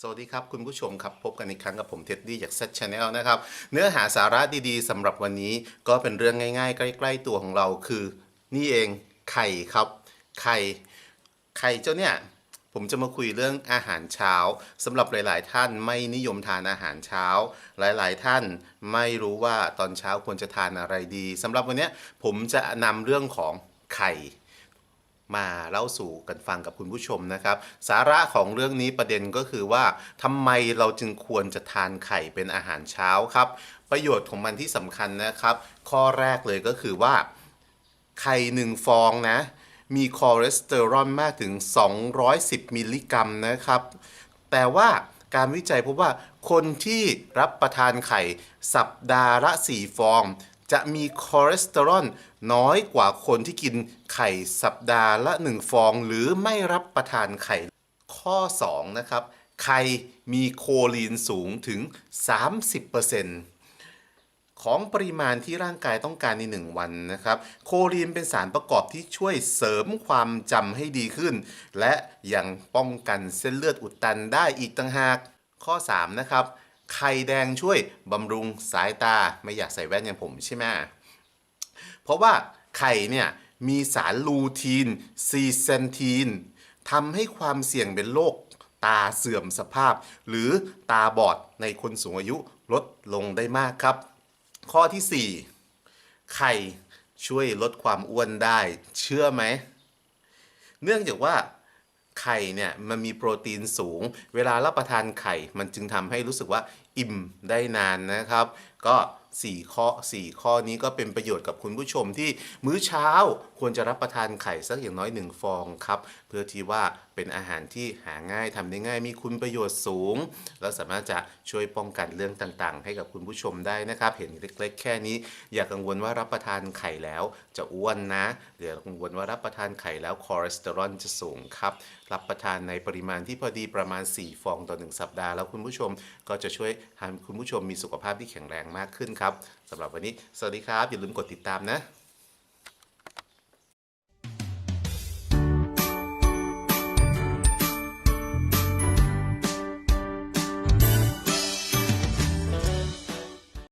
สวัสดีครับ คุณผู้ชมครับ พบกันอีกครั้งกับผมเท็ดดี้จาก Set Channel นะครับ เนื้อหาสาระดีๆสำหรับวันนี้ก็เป็นเรื่องง่ายๆ ใกล้ ๆ ตัวของเราคือ นี่เองไข่ครับ ไข่ไข่เจ้าเนี่ย ผมจะมาคุยเรื่องอาหารเช้าสำหรับหลาย ๆ ท่านไม่นิยมทานอาหารเช้า หลายๆ ท่านไม่รู้ว่าตอนเช้าควรจะทานอะไรดีสำหรับวันนี้ผมจะนำเรื่องของไข่ มาเล่าสู่กันฟังกับคุณผู้ชมนะครับ สาระของเรื่องนี้ประเด็นก็คือว่าทำไมเราจึงควรจะทานไข่เป็นอาหารเช้าครับ ประโยชน์ของมันที่สำคัญนะครับ ข้อแรกเลยก็คือว่า ไข่หนึ่งฟองนะ มีคอเลสเตอรอลมากถึง 210 มิลลิกรัมนะครับ แต่ว่าการวิจัยพบว่าคนที่รับประทานไข่สัปดาห์ละ 4 ฟอง จะมีคอเลสเตอรอลน้อยกว่าคนที่กินไข่สัปดาห์ละ 1 ฟอง หรือไม่รับประทานไข่ ข้อ 2 นะครับ ไข่มีโคลีนสูงถึง 30%ของปริมาณที่ร่างกายต้องการใน 1 วันนะครับ โคลีนเป็นสารประกอบที่ช่วยเสริมความจำให้ดีขึ้น และยังป้องกันเส้นเลือดอุดตันได้อีกต่างหาก ข้อ 3 นะครับ ไข่แดงช่วยบำรุงสายตาไม่อยากใส่แว่นอย่างผมใช่ไหมเพราะว่าไข่เนี่ยมีสารลูทีนซีเซนทีนทำให้ความเสี่ยงเป็นโรคตาเสื่อมสภาพ หรือตาบอดในคนสูงอายุลดลงได้มากครับ ข้อทีสี่4 ไข่ช่วยลดความอ้วนได้ เชื่อไหม เนื่องจากว่า ไข่เนี่ยมันมีโปรตีนสูง เวลารับประทานไข่ มันจึงทำให้รู้สึกว่าอิ่มได้นานนะครับ ก็ 4 ข้อ 4 ข้อนี้ก็เป็นประโยชน์กับคุณผู้ชมที่มื้อเช้าควรจะรับประทานไข่สักอย่างน้อย 1 ฟองครับ เพื่อที่ว่าเป็นอาหารที่หาง่ายทำได้ง่ายมีคุณประโยชน์สูง แล้วสามารถจะช่วยป้องกันเรื่องต่างๆ ให้กับคุณผู้ชมได้นะครับ เห็นเล็กๆ แค่นี้ อย่ากังวลว่ารับประทานไข่แล้วจะอ้วนนะอย่ากังวลว่ารับประทานไข่แล้วคอเลสเตอรอลจะสูงครับรับประทานในปริมาณที่พอดีประมาณ 4 ฟองต่อ 1 สัปดาห์แล้วคุณผู้ชมก็จะช่วยทำให้คุณผู้ชมมีสุขภาพที่แข็งแรงมากขึ้นครับครับสำหรับวันนี้ สวัสดีครับ อย่าลืมกดติดตามนะ